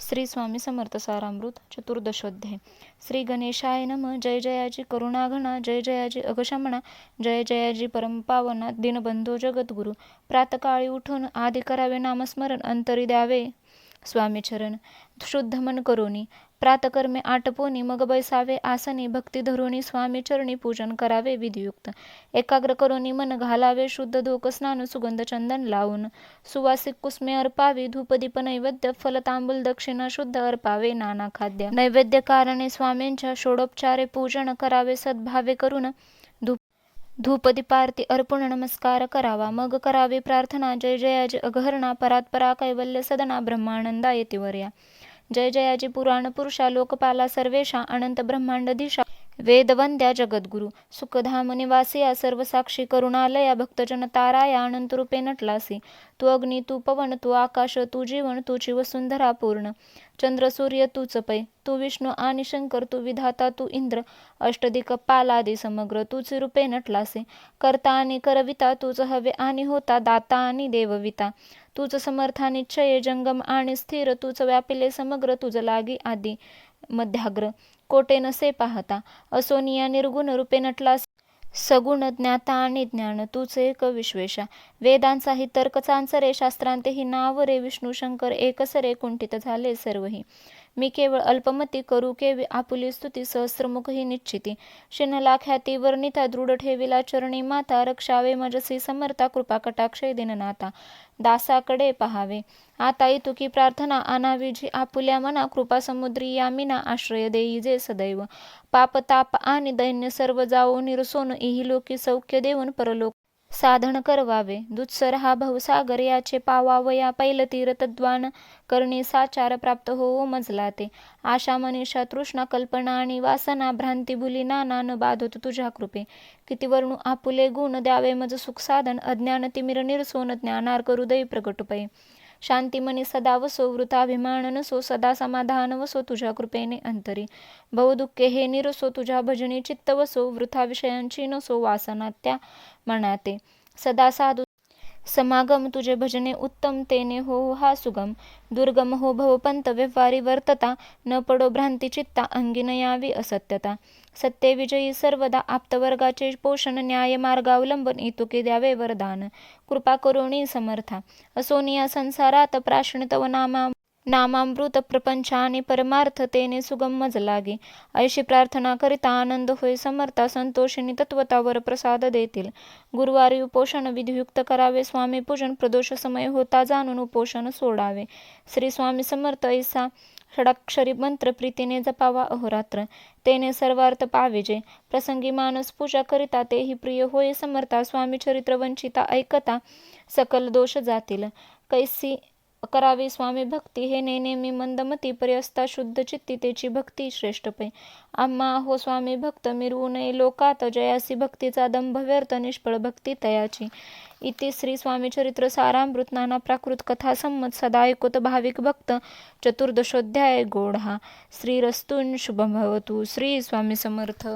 श्री स्वामी समर्थ सारामृत चतुर्दशोध्याय. श्री गणेशाय नम जय जयाजी करुणाघना जय जयाजी अगशमना जय जयाजी परमपावना दिनबंधो जगद्गुरु प्रातकाळी उठून आधी करावे नामस्मरण अंतरी द्यावे. स्वामी चरण शुद्ध मन करोनी प्रातकर्मे आटपोनी मग बैसावे आसनी भक्ती धरुनी स्वामी चरणी पूजन करावे विधियुक्त एकाग्र करोनी मन घालावे शुद्ध धोक स्नान सुगंध चंदन लावून सुवासिक कुसमे अर्पावी धूपदीप नैवेद्य फल तांबूल दक्षिणा शुद्ध अर्पावे नाना खाद्य नैवेद्य कारणे स्वामींच्या षोडोपचारे पूजन करावे सद्भावे करून धूपदीपारती अर्पण नमस्कार करावा मग करावी प्रार्थना जय जयाजी अघहरणा परात्परा कैवल्य सदना ब्रह्मानंदा येतिवर्या जय जयाजी पुराण पुरुषा लोकपाला सर्वेशा अनंत ब्रह्मांडधीशा वेदवंद्या जगद्गुरु सुखधाम निवासिया सर्वसाक्षी करुणालया भक्तजन ताराया अनंत रूपे नटलासी. तू अग्नी तू पवन तू आकाश तू जीवन तुझी वसुंधरा पूर्ण. चंद्र सूर्य तूच पै तू विष्णू आणि शंकर तू विधाता तू इंद्र. अष्टदिक पालादी समग्र तूच रूपे नटलासे. करता आणि करविता तूच हवे आणि होता दाता आणि देवविता. तूच समर्था निश्चय जंगम आणि स्थिर तूच व्यापिले समग्र तुझ लागी आदी. मध्याग्र. कोटे नसे पाहता? असोनिया निर्गुण रूपे नटलास. सगुण ज्ञाता आणि ज्ञान तूच एक विश्वेशा. वेदांचाही तर्कचांचरे शास्त्रांतेही नाव रे विष्णू शंकर एकसरे कुंठित झाले सर्वही. मी केवळ अल्पमती करू केवी आपुली स्तुती सहस्रमुख ही निश्चिती. शिनला ख्याती वर्णिता दृढ ठेविला चरणी माता रक्षावे मजसी समर्था कृपा कटाक्षय दिननाथा दासाकडे पहावे. आता तुकी प्रार्थना आणावी जी आपुल्या मना कृपा समुद्री यामिना आश्रय देई जे सदैव. पाप ताप आणि दैन्य सर्व जाओ निरसोन इही लोकी सौख्य देऊन परलोक साधन करवावे. दुत्सर हा भवसागर याचे पावावया पैल तीरतद्वान करणे साचार प्राप्त हो मजला ते आशा मनीषा तृष्णा कल्पना आणि वासना भ्रांती भुली नाना न बाधत तुझ्या कृपे. किती वर्णू आपुले गुण द्यावे. मज सुख साधन अज्ञान तिमिर निरसोन ज्ञानार हृदय प्रगट पै शांतिमनी सदा वसो वृथाभिमान नसो सदा समाधान वसो तुझ्या कृपेने अंतरी. बहुदुःखे हे निरसो तुझ्या भजनी चित्त वसो वृथा विषयांची नसो वासना त्या मनाते. सदा साधू समागम तुझे भजने उत्तम तेने हो हा सुगम. दुर्गम हो भवपंत व्यवहारी वर्तता. न पडो भ्रांती चित्ता यावी असत्यता. सत्यविजयी सर्वदा आप्तवर्गाचे पोषण न्याय मार्गावलंबन इतुके द्यावे वरदान. कृपा करुणी समर्था. असोनिया संसारात प्राशन नामा. नामामृत प्रपंच आणि परमार्थ तेने सुगम मज लागे ऐशी प्रार्थना करिता आनंद होय समर्था संतोषिनी तत्वतावर प्रसाद देतील. गुरुवारी उपोषण विधियुक्त करावे स्वामी पूजन प्रदोष समय होता जाणून उपोषण सोडावे. श्री स्वामी समर्थ ऐसा षडाक्षरी मंत्र प्रीतीने जपावा अहोरात्र. तेने सर्वार्थ पावेजे प्रसंगी मानस पूजा करिता तेही प्रिय होय समर्था स्वामी चरित्र वंचिता ऐकता सकल दोष जातील. कैसी करावी स्वामी भक्ती हे नेने मी मंदमती पर्यस्ता शुद्ध चित्ती भक्ती श्रेष्ठ पै. आम्हा हो स्वामी भक्त मिरवू नये लोकात जयासी भक्तीचा दंभ व्यर्थ निष्फळ भक्ती तयाची. इति श्री स्वामी चरित्र सारामृत नाना प्राकृत कथा संमत सदा ऐकोत भाविक भक्त चतुर्दशोध्याय गोढा. श्रीरस्तून शुभम भवतु श्री स्वामी समर्थ.